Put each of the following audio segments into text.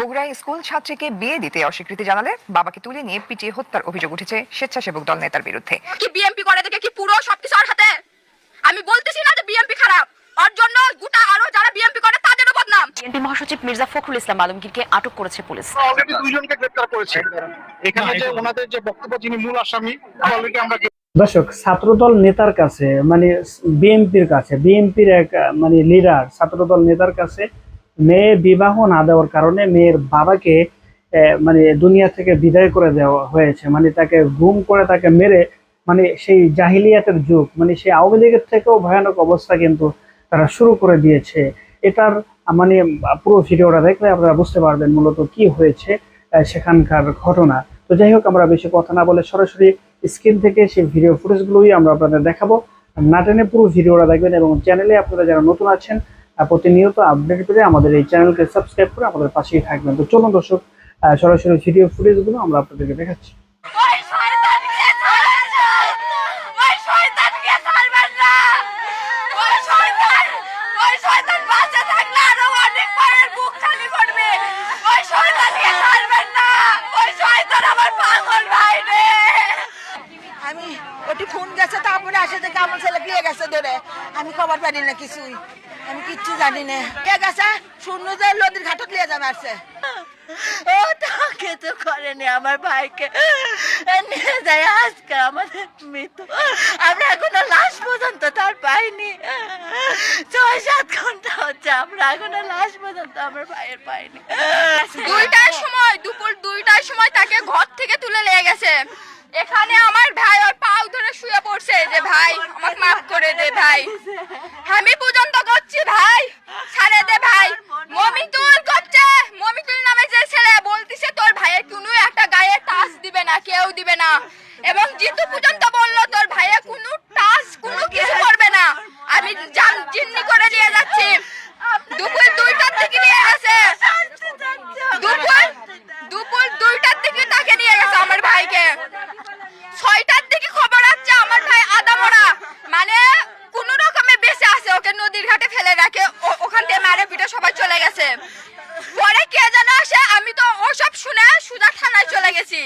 বগুড়ায় স্কুল ছাত্রীকে বিয়ে দিতে অস্বীকৃতি জানালে বাবাকে তুলে নিয়ে পিটিয়ে হত্যার অভিযোগ উঠেছে স্বেচ্ছাসেবক দল নেতার বিরুদ্ধে। কি বিএমপি করে দেখে কি পুরো সবকিছু ওর হাতে? আমি বলতেছি না যে বিএমপি খারাপ। ওর জন্য গোটা আরও যারা বিএমপি করে তাদেরও বদনাম। বিএনপি মহাসচিব মির্জা ফখরুল ইসলাম আলমগীরকে আটক করেছে পুলিশ। অলরেডি দুইজনকে গ্রেপ্তার করেছে। এখানে যে ওনাদের যে বক্তব্য যিনি মূল আসামি অলরেডি আমরা দর্শক ছাত্রদল নেতার কাছে মানে বিএনপির কাছে বিএনপির এক মানে লিডার ছাত্রদল নেতার কাছে মেয়ে বিবাহ না দেওয়ার কারণে মেয়ের বাবাকে মানে দুনিয়া থেকে বিদায় করে দেওয়া হয়েছে। মানে তাকে গুম করে তাকে মেরে মানে সেই জাহিলিয়াতের যুগ মানে সেই আওয়ামী লীগের থেকেও ভয়ানক অবস্থা কিন্তু তারা শুরু করে দিয়েছে। এটার মানে পুরো ভিডিওটা দেখলে আপনারা বুঝতে পারবেন মূলত কি হয়েছে সেখানকার ঘটনা। তো যাই হোক, আমরা বেশি কথা না বলে সরাসরি স্ক্রিন থেকে সেই ভিডিও ফুটেজগুলোই আমরা আপনাদের দেখাবো। নাটেনে পুরো ভিডিওটা দেখবেন এবং চ্যানেলে আপনারা যারা নতুন আছেন প্রতিনিয়ত আপডেট পেতে আমাদের এই চ্যানেলকে সাবস্ক্রাইব করে আমাদের পাশেই থাকবেন। তো চলুন দর্শক সরাসরি ভিডিও ফুটেজগুলো আমরা আপনাদেরকে দেখাচ্ছি। ওই শয়তানকে ছাড়বেন না! ওই শয়তানকে ছাড়বেন না! ওই শয়তান ওই শয়তান বাঁচে থাকলে আরও অনেক পায়ের বুক খালি করবে! ওই শয়তানকে ছাড়বেন না! ওই শয়তান আমার পাগল ভাই রে আমি ওটি ফোন গেছে তারপরে আসে দেখে আমার ছেলে বিয়ে গেছে ধরে। আমি খবর পারি না কিছুই। আমি কিচ্ছু জানি না। কে গেছে? শূন্য যে নদীর ঘাটত নিয়ে যাবে আসছে। ও তাকে তো করেনি আমার ভাইকে। নিয়ে যায় আজকে আমাদের মৃত্যু। আমরা এখনও লাশ পর্যন্ত তার পাইনি। ছয় সাত ঘণ্টা হচ্ছে আমরা এখনও লাশ পর্যন্ত আমার ভাইয়ের পাইনি। দুইটার সময় দুপুর দুইটার সময় তাকে ঘর থেকে তুলে নিয়ে গেছে। এখানে আমার ভাই ওর পাও ধরে শুয়ে পড়ছে যে ভাই, আমাকে মাফ করে দে ভাই। আমি পর্যন্ত করছি ভাই, ছাড়ে দে ভাই। মমিতুল করছে, মমিতুল নামে যে ছেলে বলতিছে, তোর ভাইয়ের কোনো একটা গায়ে টাচ দিবে না, কেউ দিবে না। এবং জিতু পর্যন্ত বলল, তোর ভাইয়ের কোনো টাচ কোনো কিছু করবে না। আমি জান জিন্নি করে নিয়ে যাচ্ছি দুপুর দুইটার থেকে নিয়ে গেছে দুপুর দুপুর দুইটার দিকে তাকে নিয়ে গেছে আমার ভাইকে ছয়টার দিকে খবর আসছে আমার ভাই আদামরা মানে কোন রকমে বেঁচে আছে ওকে নদীর ঘাটে ফেলে রাখে ও- ওখান থেকে মারে পিটে সবাই চলে গেছে পরে কে যেন আসে আমি তো ওসব শুনে সুজা থানায় চলে গেছি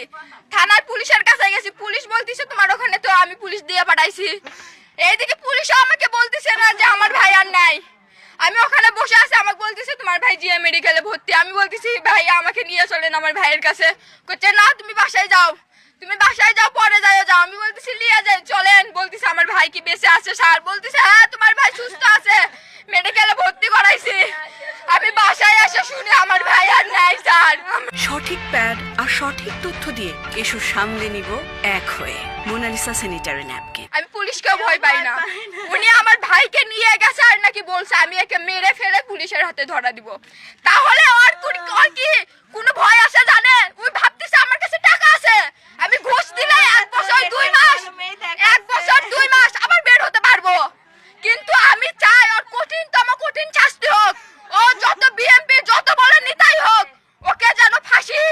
থানার পুলিশের কাছে গেছি পুলিশ বলতিছে তোমার ওখানে তো আমি পুলিশ দিয়ে পাঠাইছি এইদিকে পুলিশও আমাকে বলতিছে না যে আমার ভাই আর নাই আমি ওখানে বসে আছি, আমাকে বলতেছে, তোমার ভাই জিএ মেডিকেলে ভর্তি। আমি বলতেছি, ভাই, আমাকে নিয়ে চলেন আমার ভাইয়ের কাছে। করছে না, তুমি বাসায় যাও। তুমি বাসায় যাও, পরে যাও যাও। আমি বলতেছি নিয়ে যাই, চলেন। বলতেছে, আমার ভাই কি বেঁচে আছে, স্যার? বলতেছে হ্যাঁ তোমার ভাই সুস্থ আছে, মেডিকেলে ভর্তি করাইছি। আমি বাসায় এসে শুনে আমার ভাই আর নাই, স্যার। সঠিক প্যাড আর সঠিক তথ্য দিয়ে এসো সামলে নিব এক হয়ে। Monalisa sanitary napkin. আমি পুলিশকেও ভয় পাই না। উনি আমার ভাইকে নিয়ে গেছে আর নাকি বলছে আমি একে মেরে ফেলে পুলিশের হাতে ধরা দিব। তাহলে আর কি কোনো ভয় আছে জানে ওই ভাবতেছে আমার কাছে টাকা আছে আমি ঘুষ দিলে এক বছর দুই মাস এক বছর দুই মাস আবার বের হতে পারব কিন্তু আমি চাই ওর কঠিনতম কঠিন শাস্তি হোক ও যত বিএমপি যত বড় নেতাই হোক ওকে যেন ফাঁসি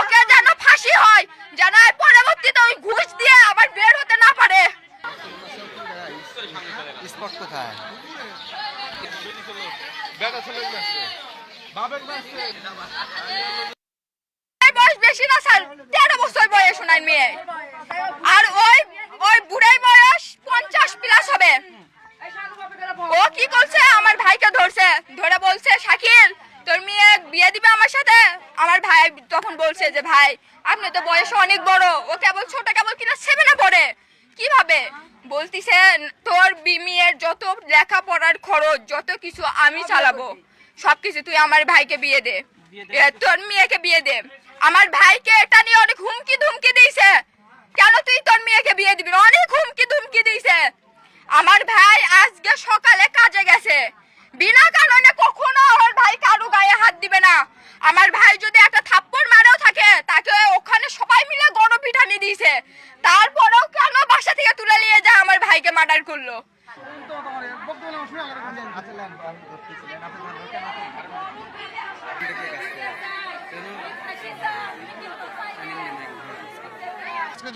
ওকে যেন ফাঁসি হয় যেন এর পরবর্তীতে ওই ঘুষ দিয়ে আবার বের হতে না পারে স্পট কোথায় এই বয়স বেশি না, স্যার? তেরো বছর বয়স ওনার মেয়ে। আর ওই ওই বুড়াই বয়স পঞ্চাশ প্লাস হবে। ও কি করছে? আমার ভাইকে ধরছে। ধরে বলছে, শাকিল, তোর মেয়ে বিয়ে দিবে আমার সাথে? আমার ভাই তখন বলছে যে, ভাই, আপনি তো বয়স অনেক বড়। ও কেবল ছোট, কেবল কিনা সেভেনে পড়ে। কীভাবে? বলতিছে, তোর মেয়ের যত লেখাপড়ার খরচ, যত কিছু আমি চালাবো, সবকিছু তুই আমার ভাইকে বিয়ে দে। তোর মেয়েকে বিয়ে দে। আমার ভাইকে এটা নিয়ে অনেক হুমকি ধুমকি দিয়েছে। কেন তুই তোর মেয়েকে বিয়ে দিবি? অনেক হুমকি ধুমকি দিয়েছে। আমার ভাই আজকে সকালে কাজে গেছে। বিনা কারণে কখনো ওর ভাই কারও গায়ে হাত দিবে না। আমার ভাই যদি একটা থাপ্পড় মারেও থাকে, তাকে ওখানে সবাই মিলে গণপিঠানি দিয়েছে। তারপরেও কেন বাসা থেকে তুলে নিয়ে যায় আমার ভাইকে মার্ডার করল?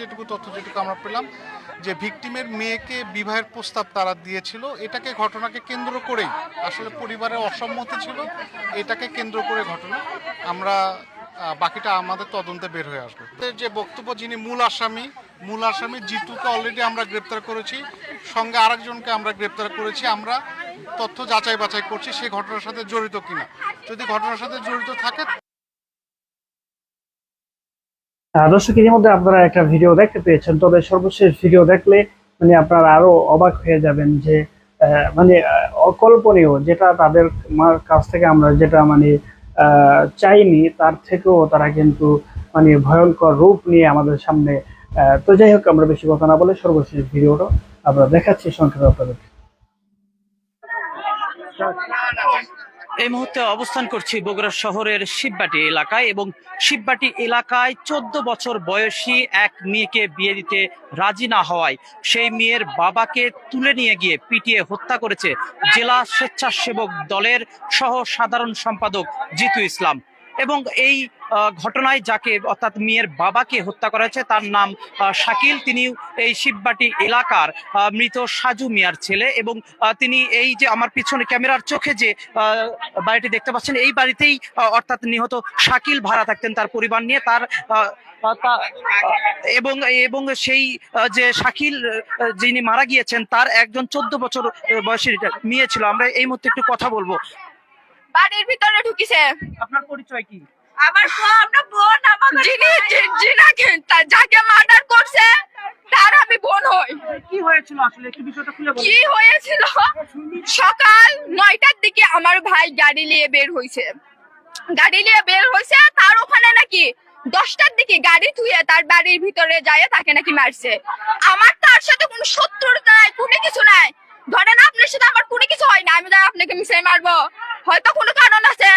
যেটুকু তথ্য, যেটুকু আমরা পেলাম, যে ভিকটিমের মেয়েকে বিবাহের প্রস্তাব তারা দিয়েছিল, এটাকে ঘটনাকে কেন্দ্র করেই আসলে পরিবারের অসম্মতি ছিল, এটাকে কেন্দ্র করে ঘটনা। আমরা বাকিটা আমাদের তদন্তে বের হয়ে আসবে। যে বক্তব্য যিনি মূল আসামি মূল আসামি জিতুকে অলরেডি আমরা গ্রেপ্তার করেছি সঙ্গে আরেকজনকে আমরা গ্রেপ্তার করেছি, আমরা তথ্য যাচাই বাছাই করছি সেই ঘটনার সাথে জড়িত কিনা। যদি ঘটনার সাথে জড়িত থাকে দর্শক, ইতিমধ্যে আপনারা একটা ভিডিও দেখতে পেয়েছেন, তবে সর্বশেষ ভিডিও দেখলে মানে আপনারা আরও অবাক হয়ে যাবেন যে মানে অকল্পনীয় যেটা তাদের কাছ থেকে আমরা যেটা মানে চাইনি, তার থেকেও তারা কিন্তু মানে ভয়ঙ্কর রূপ নিয়ে আমাদের সামনে তো যাই হোক, আমরা বেশি কথা না বলে সর্বশেষ ভিডিওটা আমরা দেখাচ্ছি সংক্ষেপে আপনাদের এই মুহূর্তে অবস্থান করছি বগুড়া শহরের শিববাটি এলাকায় এবং শিববাটি এলাকায় চোদ্দ বছর বয়সী এক মেয়েকে বিয়ে দিতে রাজি না হওয়ায় সেই মেয়ের বাবাকে তুলে নিয়ে গিয়ে পিটিয়ে হত্যা করেছে জেলা স্বেচ্ছাসেবক দলের সহ সাধারণ সম্পাদক জিতু ইসলাম। এবং এই ঘটনায় যাকে অর্থাৎ মেয়ের বাবাকে হত্যা করা হয়েছে তার নাম শাকিল। তিনি এই শিববাটি এলাকার মৃত সাজু মিয়ার ছেলে এবং তিনি এই যে আমার পিছনে ক্যামেরার চোখে যে বাড়িটি দেখতে পাচ্ছেন এই বাড়িতেই অর্থাৎ নিহত শাকিল ভাড়া থাকতেন তার পরিবার নিয়ে। তার এবং এবং সেই যে শাকিল যিনি মারা গিয়েছেন তার একজন চোদ্দ বছর আহ, বয়সী মেয়ে ছিল। আমরা এই মুহূর্তে একটু কথা বলব। বাড়ির ভিতরে ঢুকিছে। আপনার পরিচয় কি? আমার আমরা বোন আমার যিনি যিনাকে যাকে মার্ডার করছে তার আমি বোন হই। কি হয়েছিল আসলে? একটু বিষয়টা খুলে বলুন কি হয়েছিল? সকাল নয়টার দিকে আমার ভাই গাড়ি নিয়ে বের হয়েছে গাড়ি নিয়ে বের হয়েছে তার ওখানে নাকি দশটার দিকে গাড়ি ধুয়ে তার বাড়ির ভিতরে যায় তাকে নাকি মারছে। আমার তার সাথে কোনো শত্রুতা নাই কোনো কিছু নাই। ধরেন আপনার সাথে আমার কোনো কিছু হয় না আমি আপনাকে মিশে মারবো। হয়তো কোনো কারণ আছে।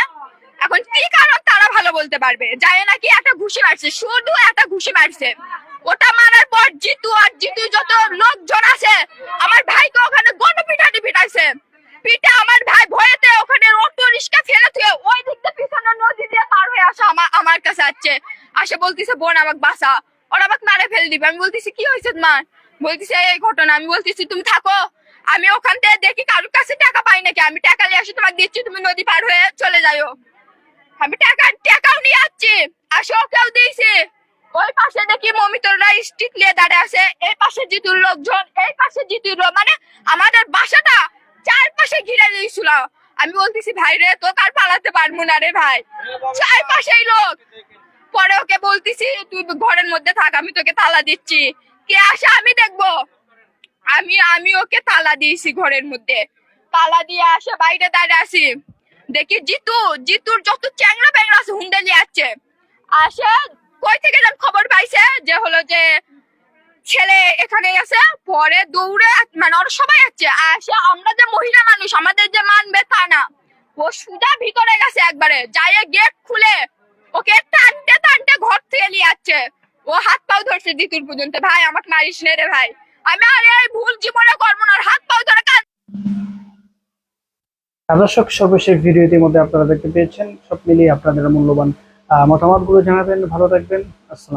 এখন কি কারণ তারা ভালো বলতে পারবে? যায় নাকি একটা ঘুষি মারছে। শুধু একটা ঘুষি মারছে। ওটা মারার পর জিতু আর জিতু যত লোকজন আছে, আমার ভাইকে ওখানে গণপিঠাটি পিটাইছে। পিঠে আমার ভাই ভয়েতে ওখানে অটো রিক্সা ফেলে থুয়ে ওই দিক দিয়ে পিছনে নদী দিয়ে পার হয়ে আসা আমার আমার কাছে আসছে। আসে বলতিছে, বোন, আমাকে বাসা ওরা আমাকে মারে ফেল দিবে। আমি বলতেছি, কি হয়েছে তোমার? বলতেছে, এই ঘটনা। আমি বলতেছি, তুমি থাকো। আমি ওখান থেকে দেখি কারোর কাছে টাকা পাই নাকি? আমি টাকা নিয়ে আসি তোমাকে দিচ্ছি। তুমি নদী পার হয়ে চলে যাও আমি টাকা, টাকাও নিয়ে আসছি। আসে ওকেও দিয়েছি। ওই পাশে দেখি মমিতররা স্টিক নিয়ে দাঁড়িয়ে আছে। এই পাশে জিতুর লোকজন, এই পাশে জিতুর মানে আমাদের বাসাটা চারপাশে ঘিরে দিয়েছিল। আমি বলতেছি, ভাই রে তো কার পালাতে পারব না রে ভাই। চারপাশেই লোক। পরে ওকে বলতেছি, তুই ঘরের মধ্যে থাক, আমি তোকে তালা দিচ্ছি। কে আসে আমি দেখব। আমি আমি ওকে তালা দিয়েছি ঘরের মধ্যে। তালা দিয়ে আসে বাইরে দাঁড়িয়ে আসি দেখি জিতু, জিতুর যত চ্যাংরা ব্যাংরা আছে, হুন্ডে নিয়ে আসছে। আসে, কই থেকে যেন খবর পাইছে যে হলো যে ছেলে এখানে আছে, পরে দৌড়ে মানে ওরা সবাই আসছে। আসে, আমরা যে মহিলা মানুষ, আমাদের যে মানবে তা না। ও সুজা ভিতরে গেছে একবারে যাই গেট খুলে, ওকে টানতে টানতে ঘর থেকে নিয়ে আসছে। ও হাত পাও ধরছে জিতুর পর্যন্ত। ভাই, আমাকে মারিস নে রে ভাই। আমি আর এই ভুল জীবনে আর হাত পাও ধরে দর্শক, সর্বশেষ ভিডিও ইতিমধ্যে আপনারা দেখতে পেয়েছেন। সব মিলিয়ে আপনাদের মূল্যবান মতামতগুলো জানাবেন। ভালো থাকবেন। আসসালাম